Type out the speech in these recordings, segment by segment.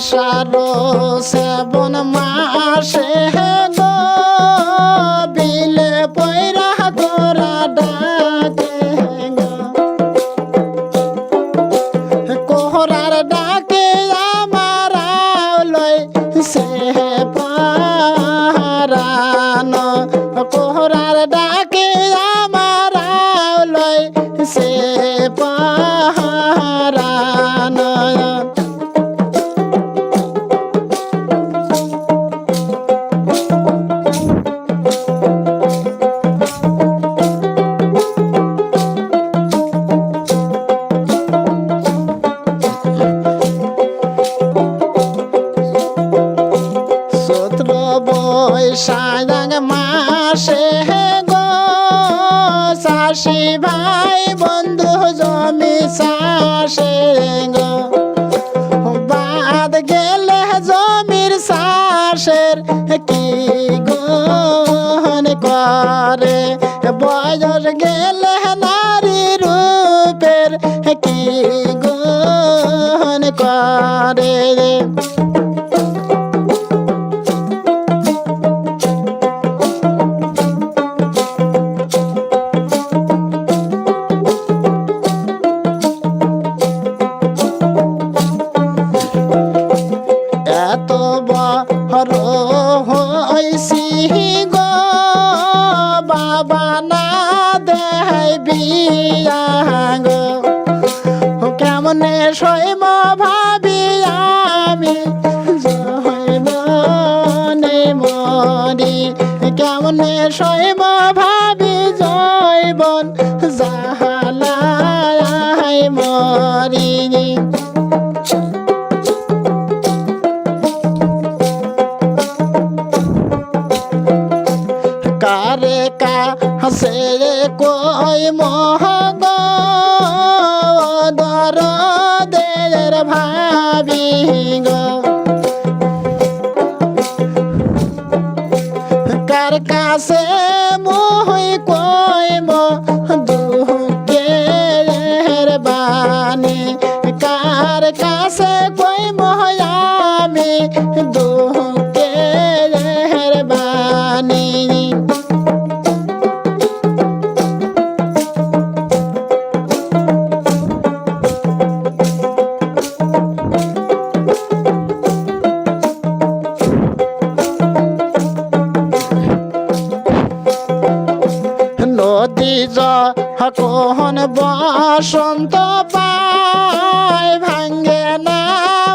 আষাঢ় শ্রাবণ মাসে বিলে পয়রা তোরা ডাকে কোহরার ডাকে আমার লই সে পারান কোহরার ডাকে আমার লই সে পারান বৈশাখ মাসে গো। চাষি ভাই, বন্ধু জমি চাষে গো। বাদ গেলে জমির চাষের কি গন করে? বয়স গেলে নারী রূপের কি গন করে? এত বড় হইছি গো বাবা না দেয় বিয়া গো কেমনে শৈব ভাবি আমি হাসে কই মহগ দর দের ভাবি কার কাছে মোহই কই মো দুঃখের বাণী? কার কাছে কই মহায়ামি দুঃখের নদী যখন বসন্ত পায়, ভাঙ্গে না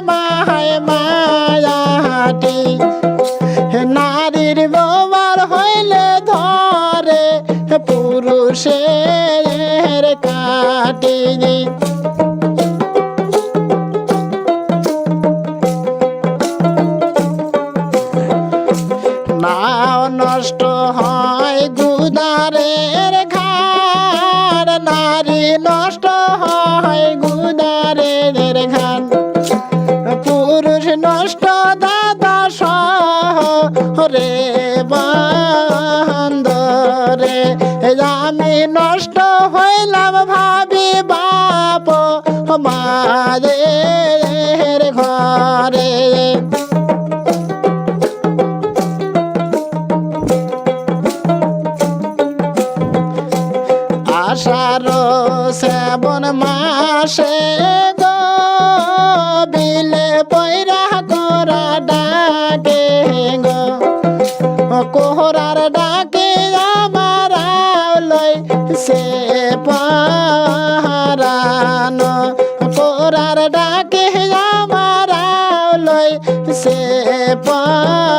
মায় মায়াটি নারীর ব্যবহার হইলে ধরে পুরুষের কাটি। নষ্ট হয় নষ্ট হয় গুদারে ঘাট পুরুষ নষ্ট, দাদা সহ রে বান্দরে। আমি নষ্ট হইলাম, ভাবি বাপ মাদের শ্রাবণ মাসে গো, বিলে পয়রা করা ডাকে গো কোহরার ডাকে আমার লই সে পারান কোহরার ডাকে আমার লই সে পারান